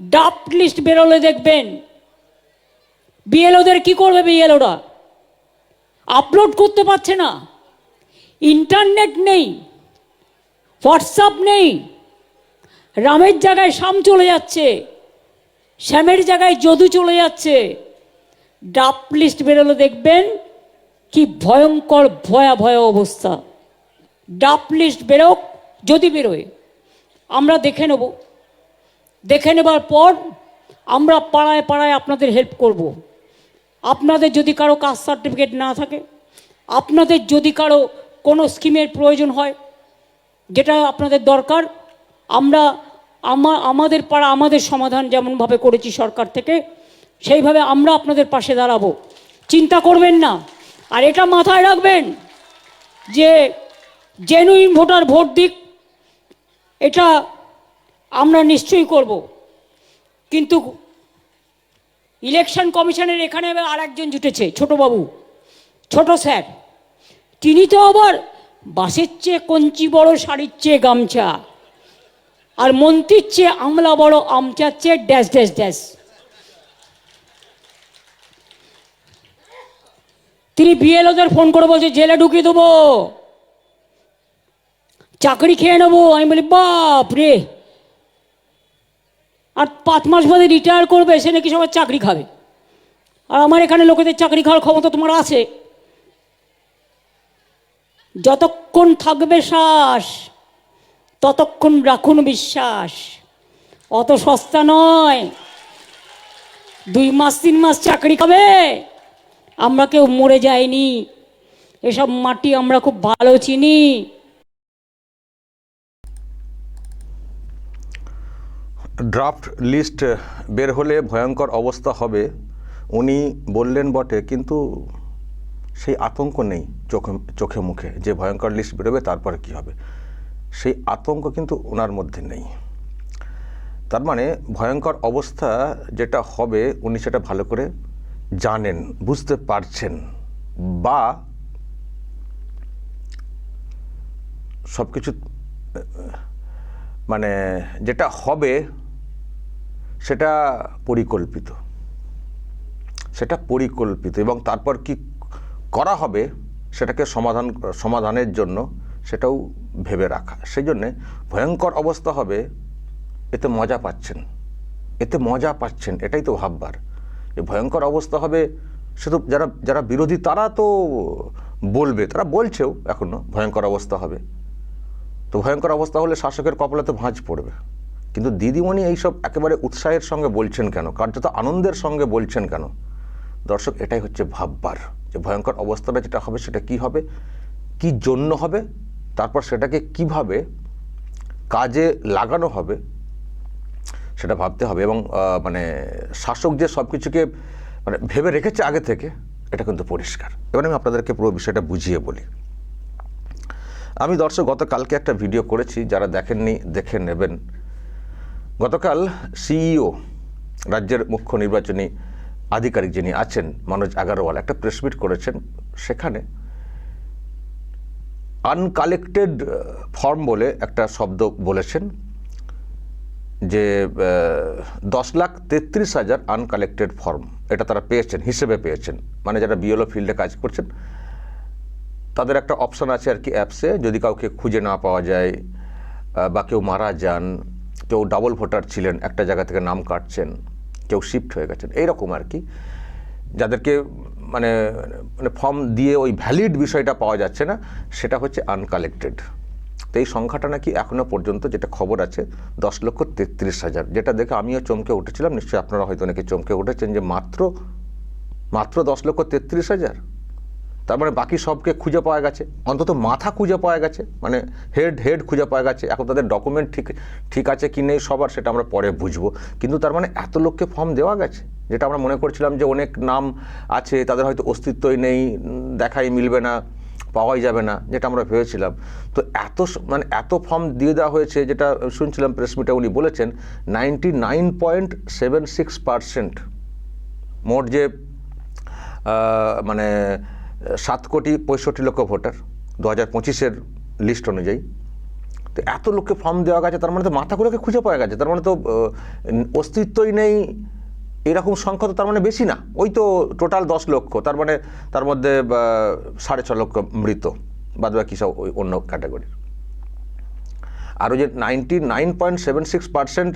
ডাফট list বেরোলে দেখবেন। বিএলওদের কি করবে বিএলওরা আপলোড করতে পারছে না। ইন্টারনেট নেই। হোয়াটসঅ্যাপ নেই। রামের জায়গায় শাম চলে যাচ্ছে। শ্যামের জায়গায় যদু চলে যাচ্ছে। ডাপ লিস্ট বেরোলে দেখবেন কি ভয়ঙ্কর, ভয়াবহ অবস্থা। ডাপ লিস্ট বেরোক, যদি বেরোয়। আমরা দেখে নেব। দেখে নেবার পর আমরা পাড়ায় পাড়ায় আপনাদের হেল্প করব। আপনাদের যদি কারও কাস্ট সার্টিফিকেট না থাকে, আপনাদের যদি কারও কোনো স্কিমের প্রয়োজন হয়, যেটা আপনাদের দরকার, আমরা আমা, আমাদের পাড়া, আমাদের সমাধান যেমনভাবে করেছি সরকার থেকে, সেইভাবে আমরা আপনাদের পাশে দাঁড়াবো চিন্তা করবেন না আর এটা মাথায় রাখবেন যে জেনুইন ভোটার ভোট দিক, এটা আমরা নিশ্চয়ই করব। কিন্তু ইলেকশন কমিশনের এখানে আর একজন জুটেছে ছোটবাবু ছোট স্যার। তিনি তো আবার বাসের চেয়ে কঞ্চি বড়, শাড়ির চেয়ে গামছা, আর মন্ত্রীর চেয়ে আমলা বড়, আমচার চেয়ে ড্যাশ ড্যাশ ড্যাশ। তিনি বিএলওদের ফোন করে বলছে, জেলে ঢুকিয়ে দেবো, চাকরি খেয়ে নেব। আমি বলি বাপ রে আর পাঁচ মাস বাদে রিটায়ার করবে, সে নাকি সবার চাকরি খাবে। আর আমার এখানে লোকেদের চাকরি খাওয়ার ক্ষমতা তোমার আছে। যতক্ষণ থাকবে শ্বাস, ততক্ষণ রাখুন বিশ্বাস। অত সস্তা নয়। দুই মাস, তিন মাস চাকরি খাবে। আমরা কেউ মরে যাইনি এসব মাটি আমরা খুব ভালো চিনি। ড্রাফট লিস্ট বের হলে ভয়ঙ্কর অবস্থা হবে, উনি বললেন বটে, কিন্তু সেই আতঙ্ক নেই চোখে চোখে মুখে, যে ভয়ঙ্কর লিস্ট বেরোবে তারপরে কি হবে। সেই আতঙ্ক কিন্তু ওনার মধ্যে নেই। তার মানে ভয়ঙ্কর অবস্থা যেটা হবে, উনি সেটা ভালো করে জানেন, বুঝতে পারছেন, বা সব কিছু মানে যেটা হবে সেটা পরিকল্পিত। সেটা পরিকল্পিত এবং তারপর কি করা হবে সেটাকে সমাধান, সমাধানের জন্য সেটাও ভেবে রাখা। সেই জন্যে ভয়ঙ্কর অবস্থা হবে, এতে মজা পাচ্ছেন। এতে মজা পাচ্ছেন, এটাই তো ভাববার। যে ভয়ঙ্কর অবস্থা হবে শুধু যারা যারা বিরোধী তারা তো বলবে, তারা বলছেও এখনও ভয়ঙ্কর অবস্থা হবে। তো ভয়ঙ্কর অবস্থা হলে শাসকের কপালে তো ভাঁজ পড়বে। কিন্তু দিদিমণি এইসব একেবারে উৎসাহের সঙ্গে বলছেন কেন? কার্যত আনন্দের সঙ্গে বলছেন কেন? দর্শক, এটাই হচ্ছে ভাববার যে ভয়ঙ্কর অবস্থাটা যেটা হবে, সেটা কি হবে? কি জন্য হবে? তারপর সেটাকে কীভাবে কাজে লাগানো হবে? সেটা ভাবতে হবে এবং মানে শাসক যে সব কিছুকে মানে ভেবে রেখেছে আগে থেকে, এটা কিন্তু পরিষ্কার। এবার আমি আপনাদেরকে পুরো বিষয়টা বুঝিয়ে বলি। আমি দর্শক, গতকালকে একটা ভিডিও করেছি, যারা দেখেননি, দেখে নেবেন। গতকাল সিইও, রাজ্যের মুখ্য নির্বাচনী আধিকারিক যিনি আছেন, মনোজ আগারওয়াল, একটা প্রেস মিট করেছেন সেখানে আনকালেক্টেড ফর্ম বলে একটা শব্দ বলেছেন যে দশ লাখ তেত্রিশ হাজার আনকালেক্টেড ফর্ম এটা তারা পেয়েছেন, হিসেবে পেয়েছেন। মানে যারা বিএলও ফিল্ডে কাজ করছেন, তাদের একটা অপশান আছে আর কি অ্যাপসে যদি কাউকে খুঁজে না পাওয়া যায় বা কেউ মারা যান কেউ ডাবল ভোটার ছিলেন, একটা জায়গা থেকে নাম কাটছেন, কেউ শিফট হয়ে গেছেন, এইরকম আর কি। যাদেরকে মানে মানে ফর্ম দিয়ে ওই ভ্যালিড বিষয়টা পাওয়া যাচ্ছে না, সেটা হচ্ছে আনকালেক্টেড তো এই সংখ্যাটা নাকি এখনও পর্যন্ত যেটা খবর আছে, দশ লক্ষ তেত্রিশ হাজার। যেটা দেখে আমিও চমকে উঠেছিলাম, নিশ্চয়ই আপনারা হয়তো অনেকে চমকে উঠেছেন যে মাত্র মাত্র দশ লক্ষ তেত্রিশ হাজার? তার মানে বাকি সবকে খুঁজে পাওয়া গেছে। অন্তত মাথা খুঁজে পাওয়া গেছে। মানে হেড হেড খুঁজে পাওয়া গেছে। এখন তাদের ডকুমেন্ট ঠিক ঠিক আছে কি নেই সবার সেটা আমরা পরে বুঝব। কিন্তু তার মানে এত লোককে ফর্ম দেওয়া গেছে? যেটা আমরা মনে করছিলাম যে অনেক নাম আছে, তাদের হয়তো অস্তিত্বই নেই, দেখাই মিলবে না, পাওয়াই যাবে না, যেটা আমরা ভেবেছিলাম। তো এত মানে এত ফর্ম দিয়ে দেওয়া হয়েছে, যেটা শুনছিলাম প্রেস মিটে উনি বলেছেন ninety nine point seven six percent মোট যে মানে সাত কোটি পঁয়ষট্টি লক্ষ ভোটার দু হাজার পঁচিশের লিস্ট অনুযায়ী। তো এত লোককে ফর্ম দেওয়া গেছে, তার মানে তো মাথাগুলোকে খুঁজে পাওয়া গেছে, তার মানে তো অস্তিত্বই নেই এরকম সংখ্যা তো তার মানে বেশি না, ওই তো টোটাল দশ লক্ষ, তার মানে তার মধ্যে সাড়ে ছ লক্ষ মৃত বাদ বাকি সব ওই অন্য ক্যাটাগরির আর ওই যে ninety nine point seven six percent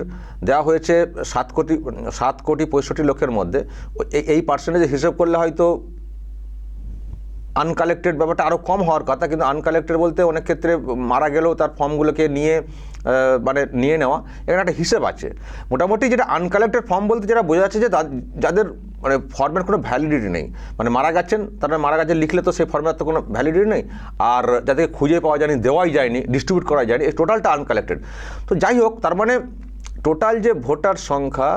দেওয়া হয়েছে সাত কোটি সাত কোটি পঁয়ষট্টি লক্ষের মধ্যে এই পার্সেন্টেজ হিসেব করলে হয়তো আনকালেক্টেড ব্যাপারটা আরও কম হওয়ার কথা, কিন্তু আনকালেক্টেড বলতে অনেক ক্ষেত্রে মারা গেলেও তার ফর্মগুলোকে নিয়ে মানে নিয়ে নেওয়া, এখানে একটা হিসেব আছে। মোটামুটি যেটা আনকালেক্টেড ফর্ম বলতে যেটা বোঝা যাচ্ছে যে যাদের মানে ফর্মের কোনো ভ্যালিডিটি নেই। মানে মারা গেছেন, তারা মারা গেছেন লিখলে তো সেই ফর্মের তো কোনো ভ্যালিডিটি নেই। আর যাদেরকে খুঁজে পাওয়া যায়নি, দেওয়াই যায়নি ডিস্ট্রিবিউট করা যায়নি, এই টোটালটা আনকালেক্টেড তো যাই হোক, তার মানে টোটাল যে ভোটার সংখ্যা,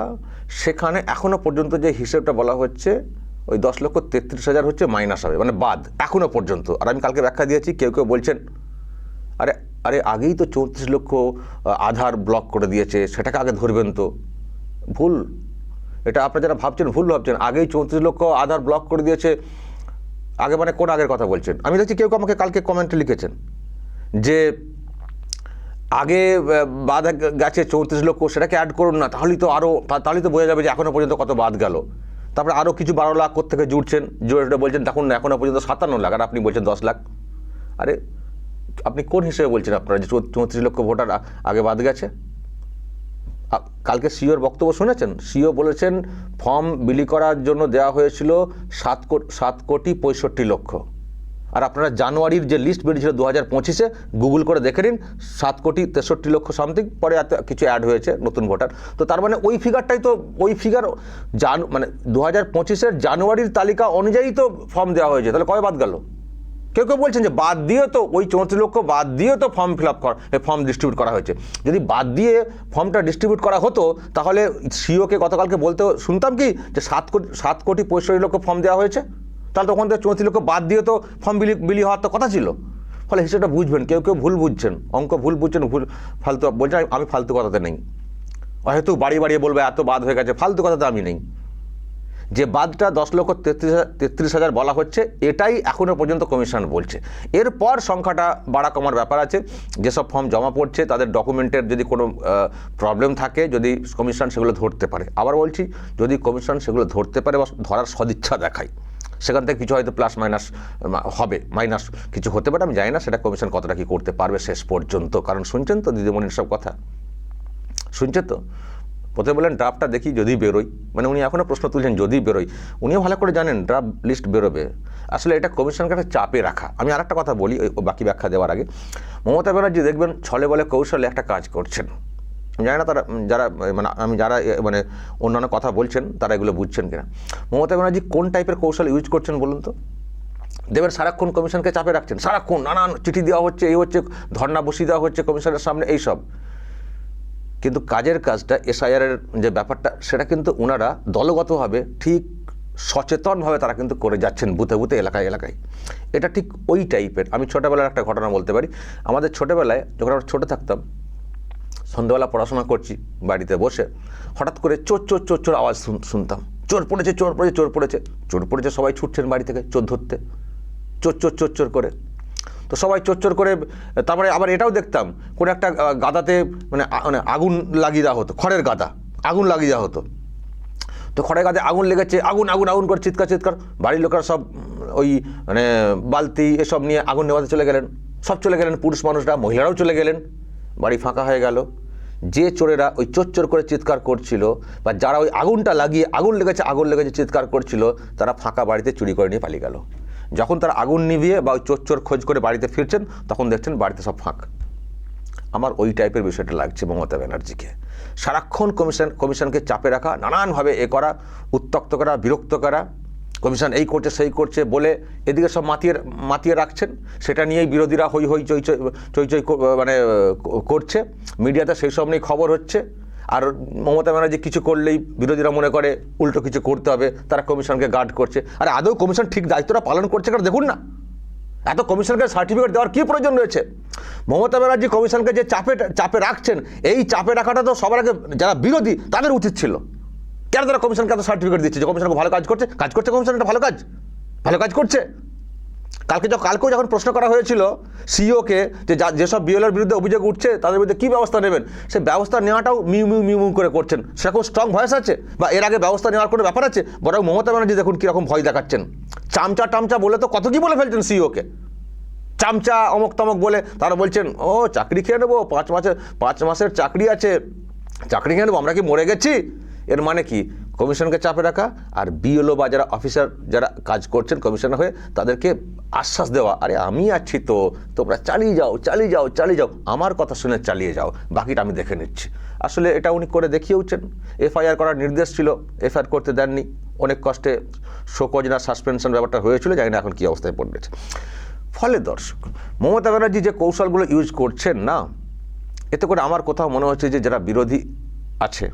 সেখানে এখনও পর্যন্ত যে হিসেবটা বলা হচ্ছে ওই দশ লক্ষ তেত্রিশ হাজার হচ্ছে মাইনাস হবে মানে বাদ এখনও পর্যন্ত। আর আমি কালকে ব্যাখ্যা দিয়েছি, কেউ কেউ বলছেন, আরে আরে আগেই তো চৌত্রিশ লক্ষ আধার ব্লক করে দিয়েছে, সেটাকে আগে ধরবেন তো। ভুল, এটা আপনারা যারা ভাবছেন ভুল ভাবছেন, আগেই চৌত্রিশ লক্ষ আধার ব্লক করে দিয়েছে, আগে মানে কোন আগের কথা বলছেন? আমি দেখছি কেউ আমাকে কালকে কমেন্টে লিখেছেন, যে আগে বাদ গেছে চৌত্রিশ লক্ষ, সেটাকে অ্যাড করুন না, তাহলেই তো আরও তাহলেই তো বোঝা যাবে যে এখনও পর্যন্ত কত বাদ গেল। তারপরে আরও কিছু বারো লাখ থেকে জুড়ছেন জুড়ে বলছেন, দেখুন না এখনও পর্যন্ত সাতান্ন লাখ আর আপনি বলছেন দশ লাখ। আরে, আপনি কোন হিসেবে বলছেন আপনারা যে চৌত্রিশ লক্ষ ভোটার আগে বাদ গেছে? কালকে সিওর বক্তব্য শুনেছেন? সিও বলেছেন, ফর্ম বিলি করার জন্য দেওয়া হয়েছিল সাত সাত কোটি পঁয়ষট্টি লক্ষ। আর আপনারা জানুয়ারির যে লিস্ট বেরিয়েছিল দু হাজার পঁচিশে গুগল করে দেখে নিন, সাত কোটি তেষট্টি লক্ষ সামথিং পরে এত কিছু অ্যাড হয়েছে নতুন ভোটার তো তার মানে ওই ফিগারটাই তো, ওই ফিগার জান মানে দু হাজার পঁচিশের জানুয়ারির তালিকা অনুযায়ী তো ফর্ম দেওয়া হয়েছে। তাহলে কয় বাদ গেল? কেউ কেউ বলছেন যে বাদ দিয়ে তো, ওই চৌত্রিশ লক্ষ বাদ দিয়ে তো ফর্ম ফিল আপ করা ফর্ম ডিস্ট্রিবিউট করা হয়েছে। যদি বাদ দিয়ে ফর্মটা ডিস্ট্রিবিউট করা হতো, তাহলে সিওকে গতকালকে বলতে শুনতাম কি, যে সাত কোটি সাত কোটি পঁয়ষট্টি লক্ষ ফর্ম দেওয়া হয়েছে? তাহলে তখন তো চৌত্রিশ লক্ষ বাদ দিয়ে তো ফর্ম বিলি বিলি হওয়ার তো কথা ছিল। ফলে হিসেবটা বুঝবেন, কেউ কেউ ভুল বুঝছেন, অঙ্ক ভুল বুঝছেন, ভুল, ফালতু বলছেন, আমি ফালতু কথাতে নেই। হয়তো বাড়িয়ে বাড়িয়ে বলবে, এত বাদ হয়ে গেছে, ফালতু কথাতে আমি নেই। যে বাদটা দশ লক্ষ তেত্রিশ তেত্রিশ হাজার বলা হচ্ছে, এটাই এখনও পর্যন্ত কমিশন বলছে। এরপর সংখ্যাটা বাড়া কমার ব্যাপার আছে, যেসব ফর্ম জমা পড়ছে, তাদের ডকুমেন্টের যদি কোনো প্রবলেম থাকে, যদি কমিশন সেগুলো ধরতে পারে। আবার বলছি, যদি কমিশন সেগুলো ধরতে পারে বা ধরার সদিচ্ছা দেখায়। সেখান থেকে কিছু হয়তো প্লাস মাইনাস হবে মাইনাস কিছু হতে পারে, আমি জানি না, সেটা কমিশন কতটা কি করতে পারবে শেষ পর্যন্ত। কারণ শুনছেন তো দিদিমণির সব কথা? শুনছেন তো? প্রথমে বললেন ড্রাফটটা দেখি, যদি বেরোয় মানে উনি এখনও প্রশ্ন তুলছেন, যদি বেরোয় উনিও ভালো করে জানেন ড্রাফট লিস্ট বেরোবে। আসলে এটা কমিশনকে একটা চাপে রাখা। আমি আর একটা কথা বলি, ওই বাকি ব্যাখ্যা দেওয়ার আগে। মমতা ব্যানার্জি দেখবেন, ছলে বলে কৌশলে একটা কাজ করছেন। জানি না তারা যারা মানে আমি যারা মানে অন্যান্য কথা বলছেন, তারা এগুলো বুঝছেন কিনা। মমতা ব্যানার্জি কোন টাইপের কৌশল ইউজ করছেন বলুন তো? দেবেন সারাক্ষণ কমিশনকে চাপে রাখছেন। সারাক্ষণ নানান চিঠি দেওয়া হচ্ছে, এই হচ্ছে ধর্না বসিয়ে দেওয়া হচ্ছে কমিশনের সামনে, এইসব। কিন্তু কাজের কাজটা এসআইআরের যে ব্যাপারটা, সেটা কিন্তু ওনারা দলগতভাবে ঠিক সচেতনভাবে তারা কিন্তু করে যাচ্ছেন বুথে বুথে, এলাকায় এলাকায়। এটা ঠিক ওই টাইপের। আমি ছোটোবেলার একটা ঘটনা বলতে পারি। আমাদের ছোটোবেলায় যখন আমরা ছোটো থাকতাম সন্ধ্যাবেলা পড়াশোনা করছি, বাড়িতে বসে হঠাৎ করে চোর চোর চোর চোর আওয়াজ শুন- শুনতাম। চোর পড়েছে চোর পড়েছে চোর পড়েছে। চোর পড়েছে, সবাই ছুটছেন বাড়ি থেকে চোর ধরতে। চোর চোর চোর চোর করে। তো সবাই চোর চোর করে, তারপরে আবার এটাও দেখতাম, কোনো একটা গাদাতে মানে মানে আগুন লাগিয়ে দেওয়া হতো, খড়ের গাদা, আগুন লাগিয়ে দেওয়া হতো। তো খড়ের গাদে আগুন লেগেছে, আগুন আগুন আগুন করে, চিৎকার চিৎকার। বাড়ির লোকেরা সব ওই মানে বালতি এসব নিয়ে আগুন নেওয়াতে চলে গেলেন। সব চলে গেলেন, পুরুষ মানুষরা, মহিলারাও চলে গেলেন। বাড়ি ফাঁকা হয়ে গেল। যে চোরেরা ওই চোর করে চিৎকার করছিল বা যারা ওই আগুনটা লাগিয়ে, আগুন লেগেছে আগুন লেগেছে চিৎকার করছিল, তারা ফাঁকা বাড়িতে চুরি করে নিয়ে পালিয়ে গেল। যখন তারা আগুন নিভিয়ে বা ওই চোর খোঁজ করে বাড়িতে ফিরছেন, তখন দেখছেন বাড়িতে সব ফাঁক। আমার ওই টাইপের বিষয়টা লাগছে মমতা ব্যানার্জিকে। সারাক্ষণ কমিশন, কমিশনকে চাপে রাখা, নানানভাবে এ করা উত্তক্ত করা, বিরক্ত করা কমিশন এই করছে, সেই করছে বলে এদিকে সব মাতিয়ে মাতিয়ে রাখছেন। সেটা নিয়েই বিরোধীরা হই হই চই চই চই চই কো- মানে করছে। মিডিয়াতে সেই সব নিয়ে খবর হচ্ছে। আর মমতা ব্যানার্জি কিছু করলেই বিরোধীরা মনে করে উল্টো কিছু করতে হবে, তারা কমিশনকে গার্ড করছে। আর আদৌ কমিশন ঠিক দায়িত্বটা পালন করছে কারণ দেখুন না। এত কমিশনকে সার্টিফিকেট দেওয়ার কী প্রয়োজন রয়েছে? মমতা ব্যানার্জি কমিশনকে যে চাপে চাপে রাখছেন, এই চাপে রাখাটা তো সবার আগে, যারা বিরোধী, তাদের উচিত ছিল। কেন তারা কমিশনকে এত সার্টিফিকেট দিচ্ছে যে কমিশন ভালো কাজ করছে? কাজ করছে কমিশন, এটা ভালো কাজ। ভালো কাজ করছে। কালকে যখন কালকেও যখন প্রশ্ন করা হয়েছিল সিইওকে যে যা যেসব বিএলওর বিরুদ্ধে অভিযোগ উঠছে, তাদের বিরুদ্ধে কী ব্যবস্থা নেবেন? সে ব্যবস্থা নেওয়াটাও মিউ মিউ মিউ মিউ করে করছেন। সেরকম স্ট্রং ভয়েস আছে বা এর আগে ব্যবস্থা নেওয়ার কোনো ব্যাপার আছে? বরং মমতা ব্যানার্জি দেখুন কীরকম ভয় দেখাচ্ছেন। চামচা টামচা বলে তো কত কী বলে ফেলছেন সিইওকে? চামচা অমক তমক বলে তারা বলছেন, ও, চাকরি খেয়ে নেব, পাঁচ মাসের পাঁচ মাসের চাকরি আছে। চাকরি খেয়ে নেব, আমরা কি মরে গেছি? এর মানে কি? কমিশনকে চাপে রাখা আর বিএলও বা যারা অফিসার যারা কাজ করছেন কমিশনার হয়ে তাদেরকে আশ্বাস দেওয়া, আরে আমি আছি তো, তোমরা চালিয়ে যাও চালিয়ে যাও চালিয়ে যাও, আমার কথা শুনে চালিয়ে যাও, বাকিটা আমি দেখে নিচ্ছি। আসলে এটা উনি করে দেখিয়েওছেন। এফআইআর করার নির্দেশ ছিল, এফআইআর করতে দেননি। অনেক কষ্টে শোকজ না সাসপেনশন ব্যাপারটা হয়েছিল, জানি না এখন কী অবস্থায় পড়েছে ফলে দর্শক, মমতা ব্যানার্জি যে কৌশলগুলো ইউজ করছেন না, এতে করে আমার কোথাও মনে হচ্ছে যে যারা বিরোধী আছে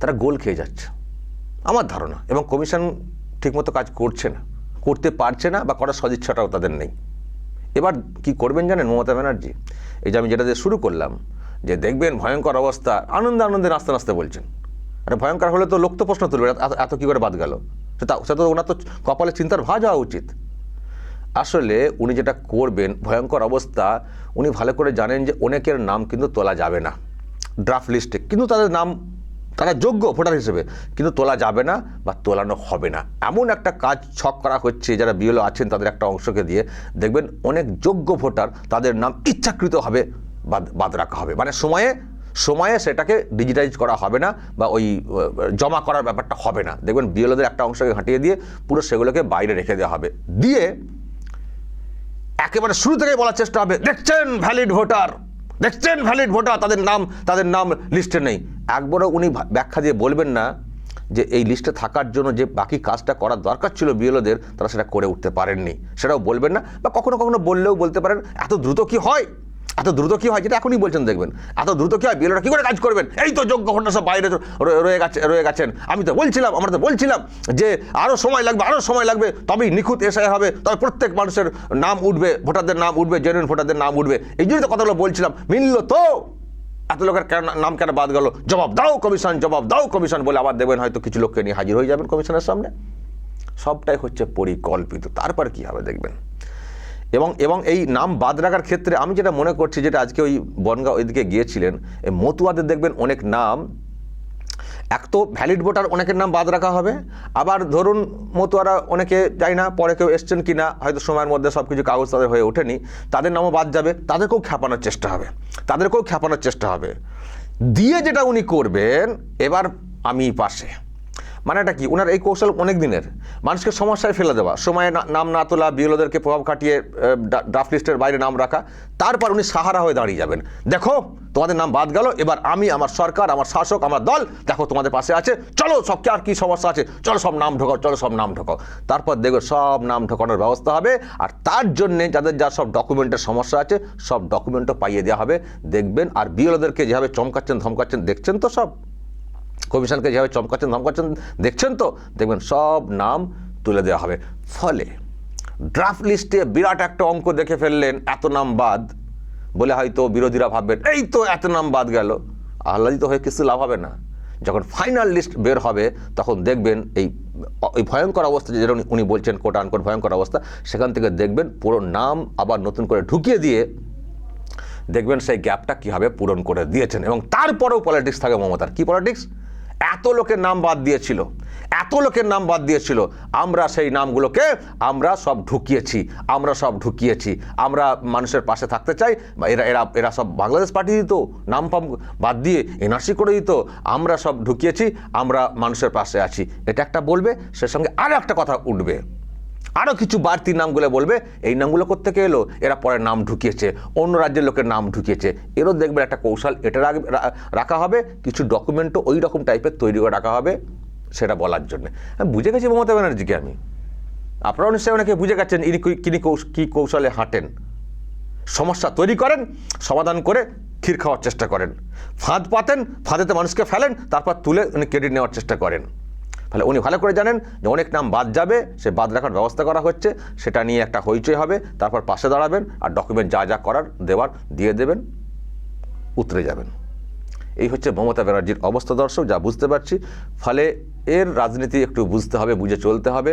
তারা গোল খেয়ে যাচ্ছে। আমার ধারণা এবং কমিশন ঠিকমতো কাজ করছে না, করতে পারছে না বা করার সদিচ্ছাটাও তাদের নেই। এবার কি করবেন জানেন মমতা ব্যানার্জি? এই যে আমি যেটা দিয়ে শুরু করলাম, যে দেখবেন ভয়ঙ্কর অবস্থা, আনন্দে আনন্দে নাচতে নাচতে বলছেন। আরে ভয়ঙ্কর হলে তো লোক তো প্রশ্ন তুলবে, এত- কী করে বাদ গেল? সেটা তো ওনার তো কপালে চিন্তার ভাজ হওয়া উচিত। আসলে উনি যেটা করবেন, ভয়ঙ্কর অবস্থা, উনি ভালো করে জানেন যে অনেকের নাম কিন্তু তোলা যাবে না। ড্রাফট লিস্টে, কিন্তু তাদের নাম তারা যোগ্য ভোটার হিসেবে, কিন্তু তোলা যাবে না বা তোলানো হবে না। এমন একটা কাজ ছক করা হচ্ছে, যারা বিএলও আছেন তাদের একটা অংশকে দিয়ে। দেখবেন অনেক যোগ্য ভোটার তাদের নাম ইচ্ছাকৃতভাবে বাদ বাদ রাখা হবে। মানে সময়ে সময়ে সেটাকে ডিজিটাইজ করা হবে না বা ওই জমা করার ব্যাপারটা হবে না। দেখবেন বিএলওদের একটা অংশকে হাঁটিয়ে দিয়ে পুরো সেগুলোকে বাইরে রেখে দেওয়া হবে। দিয়ে একেবারে শুরু থেকেই বলার চেষ্টা হবে, দেখছেন ভ্যালিড ভোটার দেখছেন ভ্যালিড ভোটার তাদের নাম তাদের নাম লিস্টে নেই। একবারও উনি ব্যাখ্যা দিয়ে বলবেন না যে এই লিস্টে থাকার জন্য যে বাকি কাজটা করার দরকার ছিল বিএলওদের, তারা সেটা করে উঠতে পারেননি। সেটাও বলবেন না, বা কখনো কখনো বললেও বলতে পারেন, এত দ্রুত কি হয়? এত দ্রুত কি হয়? যেটা এখনই বলছেন, দেখবেন। এত দ্রুত কি হয়? বিএলওরা কী করে কাজ করবেন? এই তো যোগ্য ঘটনা সব বাইরে রয়ে- গেছে, রয়ে গেছেন। আমি তো বলছিলাম, আমরা তো বলছিলাম যে আরও সময় লাগবে আরও সময় লাগবে, তবেই নিখুঁত এসআই হবে তবে প্রত্যেক মানুষের নাম উঠবে, ভোটারদের নাম উঠবে, জেনুইন ভোটারদের নাম উঠবে। এই জন্যই তো কথাগুলো বলছিলাম, মিলল তো। এত লোকের কেন নাম কেন বাদ গেল? জবাব দাও কমিশন, জবাব দাও কমিশন বলে আবার দেবেন, হয়তো কিছু লোককে নিয়ে হাজির হয়ে যাবেন কমিশনের সামনে। সবটাই হচ্ছে পরিকল্পিত। তারপর কি হবে দেখবেন? এবং এবং এই নাম বাদ রাখার ক্ষেত্রে আমি যেটা মনে করছি, যেটা আজকে ওই বনগাঁও ওইদিকে গিয়েছিলেন, এই মতুয়াদের দেখবেন অনেক নাম। এক তো ভ্যালিড ভোটার অনেকের নাম বাদ রাখা হবে। আবার ধরুন মতুয়ারা অনেকে যাই না, পরে কেউ এসছেন কি না হয়তো সময়ের মধ্যে সব কিছু কাগজ তাদের হয়ে ওঠেনি, তাদের নামও বাদ যাবে, তাদেরকেও খ্যাপানোর চেষ্টা হবে। তাদেরকেও খ্যাপানোর চেষ্টা হবে। দিয়ে যেটা উনি করবেন এবার আমি পাশে। মানে এটা কি? ওনার এই কৌশল অনেক দিনের মানুষকে সমস্যায় ফেলে দেওয়া, সময়ে নাম না তোলা বিএলওদেরকে প্রভাব খাটিয়ে ড্রাফট লিস্টের বাইরে নাম রাখা, তারপর উনি সাহারা হয়ে দাঁড়িয়ে যাবেন। দেখো, তোমাদের নাম বাদ গেল, এবার আমি, আমার সরকার, আমার শাসক, আমার দল, দেখো তোমাদের পাশে আছে, চলো সবকে আর কী সমস্যা আছে? চলো সব নাম ঢোকাও, চলো সব নাম ঢোকাও। তারপর দেখবে সব নাম ঢোকানোর ব্যবস্থা হবে, আর তার জন্যে যাদের যা সব ডকুমেন্টের সমস্যা আছে, সব ডকুমেন্টও পাইয়ে দেওয়া হবে। দেখবেন, আর বিএলওদেরকে যেভাবে চমকাচ্ছেন, ধমকাচ্ছেন, দেখছেন তো সব? কমিশনকে যেভাবে চমকাচ্ছেন, ধমকাচ্ছেন, দেখছেন তো? দেখবেন সব নাম তুলে দেওয়া হবে। ফলে ড্রাফট লিস্টে বিরাট একটা অঙ্ক দেখে ফেললেন, এত নাম বাদ। বলে হয়তো বিরোধীরা ভাববেন, এই তো এত নাম বাদ গেল। আহ্লাদিত হয়ে কিছু লাভ হবে না। যখন ফাইনাল লিস্ট বের হবে, তখন দেখবেন এই এই ভয়ঙ্কর অবস্থা যেটা উনি বলছেন কোট আনকোট ভয়ঙ্কর অবস্থা, সেখান থেকে দেখবেন পুরো নাম আবার নতুন করে ঢুকিয়ে দিয়ে দেখবেন সেই গ্যাপটা কীভাবে পূরণ করে দিয়েছেন। এবং তারপরেও পলিটিক্স থাকে মমতার। কী পলিটিক্স এত লোকের নাম বাদ দিয়েছিল, এত লোকের নাম বাদ দিয়েছিল, আমরা সেই নামগুলোকে, আমরা সব ঢুকিয়েছি, আমরা সব ঢুকিয়েছি, আমরা মানুষের পাশে থাকতে চাই এরা এরা এরা সব বাংলাদেশ পাঠিয়ে দিত, নাম পাম, বাদ দিয়ে এনআরসি করে দিত, আমরা সব ঢুকিয়েছি, আমরা মানুষের পাশে আছি। এটা একটা বলবে, সে সঙ্গে আরও একটা কথা উঠবে। আরও কিছু বাড়তি নামগুলো বলবে। এই নামগুলো কোথেকে এলো? এরা পরে নাম ঢুকিয়েছে, অন্য রাজ্যের লোকের নাম ঢুকিয়েছে। এরও দেখবেন একটা কৌশল, এটা রাখ- হবে, কিছু ডকুমেন্টও ওই রকম টাইপের তৈরি করে রাখা হবে সেটা বলার জন্য। আমি বুঝে গেছি মমতা ব্যানার্জিকে আমি। আপনারাও নিশ্চয়ই অনেকে বুঝে গেছেন ইনি কিনি কী কৌশলে হাঁটেন। সমস্যা তৈরি করেন, সমাধান করে ক্ষীর খাওয়ার চেষ্টা করেন। ফাঁদ পাতেন, ফাঁদেতে মানুষকে ফেলেন, তারপর তুলে উনি ক্রেডিট নেওয়ার চেষ্টা করেন। ফলে উনি ভালো করে জানেন যে অনেক নাম বাদ যাবে, সে বাদ রাখার ব্যবস্থা করা হচ্ছে, সেটা নিয়ে একটা হইচই হবে, তারপর পাশে দাঁড়াবেন আর ডকুমেন্ট যা যা করার দেওয়ার দিয়ে দেবেন, উতরে যাবেন। এই হচ্ছে মমতা ব্যানার্জির অবস্থা দর্শক, যা বুঝতে পারছি। ফলে এর রাজনীতি একটু বুঝতে হবে, বুঝে চলতে হবে।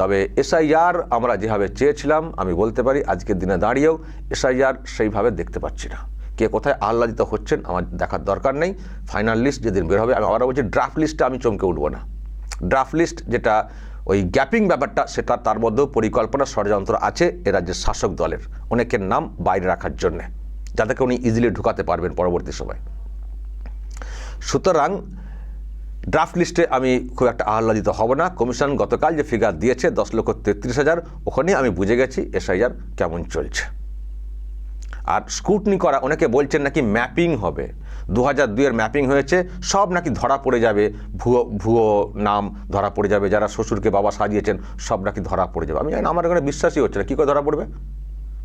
তবে এসআইআর আমরা যেভাবে চেয়েছিলাম, আমি বলতে পারি, আজকের দিনে দাঁড়িয়েও এসআইআর সেইভাবে দেখতে পাচ্ছি না। কে কোথায় আহ্লাদিত হচ্ছেন, আমার দেখার দরকার নেই। ফাইনাল লিস্ট যেদিন বের হবে, আমি আবার বলছি ড্রাফট লিস্টে আমি চমকে উঠবো না। ড্রাফট লিস্ট যেটা ওই গ্যাপিং ব্যাপারটা, সেটা তার মধ্যেও পরিকল্পনা ষড়যন্ত্র আছে এ রাজ্যের শাসক দলের। অনেকের নাম বাইরে রাখার জন্যে, যাদেরকে উনি ইজিলি ঢুকাতে পারবেন পরবর্তী সময়। সুতরাং ড্রাফট লিস্টে আমি খুব একটা আহ্লাদিত হব না। কমিশন গতকাল যে ফিগার দিয়েছে দশ লক্ষ তেত্রিশ হাজার ওখানে আমি বুঝে গেছি এসআইআর কেমন চলছে। আর স্কুটনি করা, অনেকে বলছেন নাকি ম্যাপিং হবে। দু হাজার দুইয়ের ম্যাপিং হয়েছে, সব নাকি ধরা পড়ে যাবে। ভুয়ো ভুয়ো নাম ধরা পড়ে যাবে, যারা শ্বশুরকে বাবা সাজিয়েছেন, সব নাকি ধরা পড়ে যাবে। আমি জানি আমার এখানে বিশ্বাসই হচ্ছে না। কী করে ধরা পড়বে?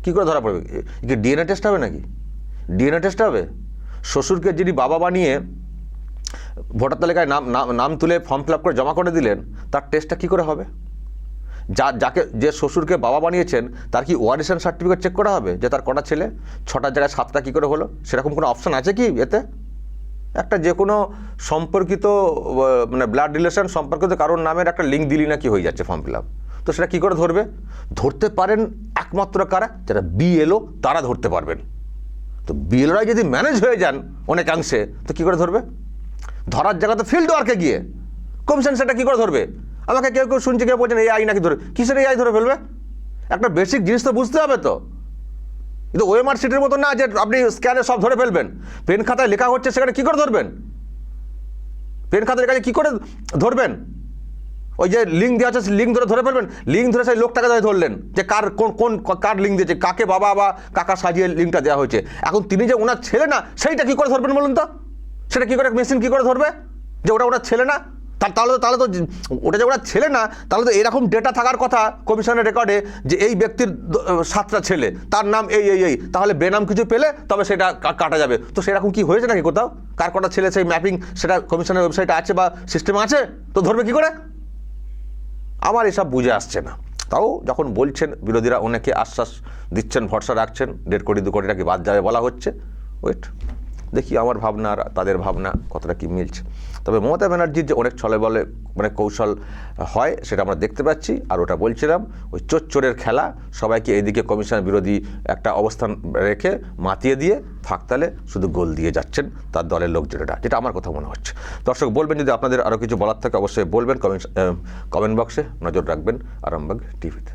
কী করে ধরা পড়বে? কি ডিএনএ টেস্ট হবে নাকি? ডিএনএ টেস্ট হবে? শ্বশুরকে যিনি বাবা বানিয়ে ভোটার তালিকায় নাম নাম তুলে ফর্ম ফিল করে জমা করে দিলেন, তার টেস্টটা কী করে হবে? যা, যাকে, যে শ্বশুরকে বাবা বানিয়েছেন, তার কি ওয়ারিশন সার্টিফিকেট চেক করা হবে? যে তার কটা ছেলে? ছটার জায়গায় সাতটা কী করে হলো? সেরকম কোনো অপশান আছে কি এতে? একটা যে কোনো সম্পর্কিত মানে ব্লাড রিলেশন সম্পর্কিত কারোর নামের একটা লিঙ্ক দিলি না কি হয়ে যাচ্ছে ফর্ম ফিল আপ তো সেটা কী করে ধরবে? ধরতে পারেন একমাত্র কারা? যারা বিএলও তারা ধরতে পারবেন। তো বিএলওরাই যদি ম্যানেজ হয়ে যান অনেকাংশে, তো কী করে ধরবে? ধরার জায়গাতে ফিল্ড ওয়ার্কে গিয়ে। কমিশন সেটা কী করে ধরবে? আমাকে কেউ কেউ শুনছে, কেউ বলছেন এই আই নাকি ধরে, কিসের এই আই ধরে ফেলবে? একটা বেসিক জিনিস তো বুঝতে হবে তো। কিন্তু ওএমআর সিটির মতো না যে আপনি স্ক্যানে সব ধরে ফেলবেন। পেন খাতায় লেখা হচ্ছে, সেখানে কী করে ধরবেন? পেন খাতার আছে কী করে ধরবেন? ওই যে লিঙ্ক দেওয়া আছে লিঙ্ক ধরে ধরে ফেলবেন? লিঙ্ক ধরে সেই লোকটাকে ধরে ধরলেন যে কার, কোন কোন, কার লিঙ্ক দিয়েছে, কাকে বাবা বা কাকা সাজিয়ে লিঙ্কটা দেওয়া হয়েছে। এখন তিনি যে ওনার ছেলে না, সেইটা কী করে ধরবেন বলুন তো? সেটা কী করে মেশিন কী করে ধরবে? যে ওটা ওনার ছেলে না? তাহলে তো তাহলে তো ওটা যে ওনার ছেলে না, তাহলে তো এরকম ডেটা থাকার কথা কমিশনের রেকর্ডে যে এই ব্যক্তির সাতটা ছেলে, তার নাম এই এই এই, তাহলে বেনাম কিছু পেলে তবে সেটা কাটা যাবে। তো সেরকম কি হয়েছে নাকি কোথাও? কার কটা ছেলে সেই ম্যাপিং সেটা কমিশনের ওয়েবসাইটে আছে বা সিস্টেমে আছে? তো ধরবে কি করে? আমার এসব বুঝে আসছে না। তাও যখন বলছেন, বিরোধীরা অনেকে আশ্বাস দিচ্ছেন, ভরসা রাখছেন, দেড় কোটি, দু কোটি টাকা বাদ যাবে বলা হচ্ছে? ওয়েট দেখি আমার ভাবনা আর তাদের ভাবনা কতটা কি মিলছে। তবে মমতা ব্যানার্জির যে অনেক ছলে বলে মানে কৌশল হয়, সেটা আমরা দেখতে পাচ্ছি। আর ওটা বলছিলাম, ওই চোরের খেলা, সবাইকে এদিকে কমিশন বিরোধী একটা অবস্থান রেখে মাতিয়ে দিয়ে ফাঁকতালে শুধু গোল দিয়ে যাচ্ছেন তার দলের লোকজনেরা যেটা আমার কথা মনে হচ্ছে। দর্শক, বলবেন যদি আপনাদের আরও কিছু বলার থাকে, অবশ্যই বলবেন, কমেন্ট কমেন্ট বক্সে নজর রাখবেন, আরামবাগ টিভিতে।